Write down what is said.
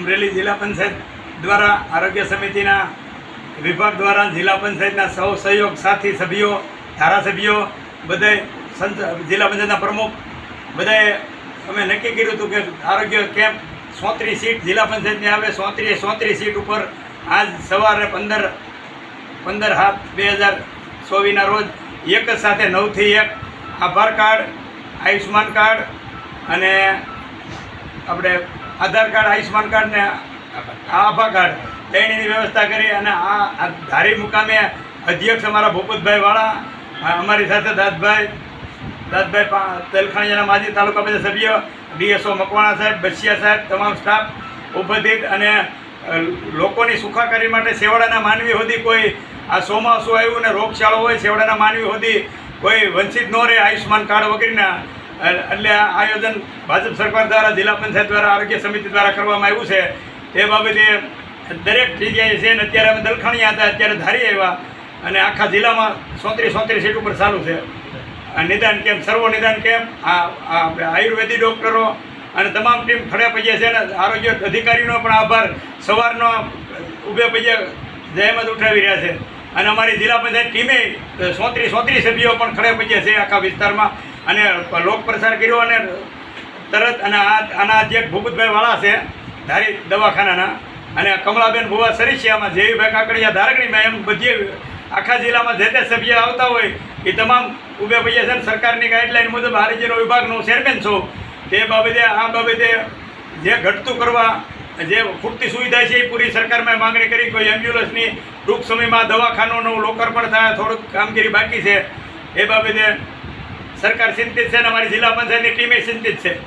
અમરેલી જિલ્લા પંચાયત દ્વારા, આરોગ્ય સમિતિના વિભાગ દ્વારા, જિલ્લા પંચાયતના સૌ સહયોગ સાથી સભ્યો, ધારાસભ્યો સંત, જિલ્લા પંચાયતના પ્રમુખ, બધાએ અમે નક્કી કર્યું હતું કે આરોગ્ય કેમ્પ સોત્રીસ સીટ જિલ્લા પંચાયતની આવે સોત્રીસ સોત્રીસ સીટ ઉપર આજ સવારે પંદર પંદર સાત બે હજાર ચોવીસના રોજ એક જ સાથે નવથી એક આભાર કાર્ડ આયુષ્માન કાર્ડ અને આપણે આધાર કાર્ડ આયુષ્માન કાર્ડ ને આભા કાર્ડ ત્રણેયની વ્યવસ્થા કરી અને આ ધારી મુકામે અધ્યક્ષ અમારા ભૂપતભાઈ વાળા અમારી સાથે દાદભાઈ દાદભાઈ તેલખાણીયાના માજી તાલુકા પંચાયત સભ્ય, ડીએસઓ મકવાણા સાહેબ, બસિયા સાહેબ, તમામ સ્ટાફ ઉપસ્થિત અને લોકોની સુખાકારી માટે સેવાડાના માનવી સુધી કોઈ આ ચોમાસું આવ્યું ને રોગચાળો હોય સેવાડાના માનવી સુધી કોઈ વંચિત ન રહે આયુષ્યમાન કાર્ડ વગેરેના એટલે આ આયોજન ભાજપ સરકાર દ્વારા જિલ્લા પંચાયત દ્વારા આરોગ્ય સમિતિ દ્વારા કરવામાં આવ્યું છે. તે બાબતે દરેક જગ્યાએ છે ને અત્યારે અમે દલખાણીયા હતા, અત્યારે ધારી આવ્યા અને આખા જિલ્લામાં સોત્રીસ સોત્રીસ સીટ ઉપર ચાલુ છે. નિદાન કેમ્પ સર્વો નિદાન કેમ્પ આ આયુર્વેદિક ડૉક્ટરો અને તમામ ટીમ ખડે પૈયા છે અને આરોગ્ય અધિકારીનો પણ આભાર. સવારનો ઊભે પૈયા જહેમત ઉઠાવી રહ્યા છે. અને અમારી જિલ્લા પંચાયત ટીમે સોત્રીસ સોત્રીસ સભ્યો પણ ખડે પૈયે છે આખા વિસ્તારમાં. અને લોક પ્રસાર કર્યો અને તરત અને આ, આના અધ્યક્ષ ભૂપતભાઈ વાળા છે, ધારી દવાખાનાના. અને કમલાબેન ભુવા સરીસિયામાં જેવીભાઈ કાકડિયા ધારકણીમાં એમ બધી આખા જિલ્લામાં જે તે સભ્ય આવતા હોય, એ તમામ ઉભે પૈયા છે સરકારની ગાઈડલાઈન મુજબ આરોગ્યનો વિભાગનો ચેરમેન છો. તે બાબતે, આ બાબતે જે ઘટતું કરવા જે ખૂટતી સુવિધા છે એ પૂરી સરકારમાં માંગણી કરી, કોઈ એમ્બ્યુલન્સની ટૂંક સમયમાં દવાખાનાનું લોકાર્પણ થાય, થોડુંક કામગીરી બાકી છે, એ બાબતે સરકાર ચિંતિત છે અને અમારી જિલ્લા પંચાયતની ટીમે ચિંતિત છે.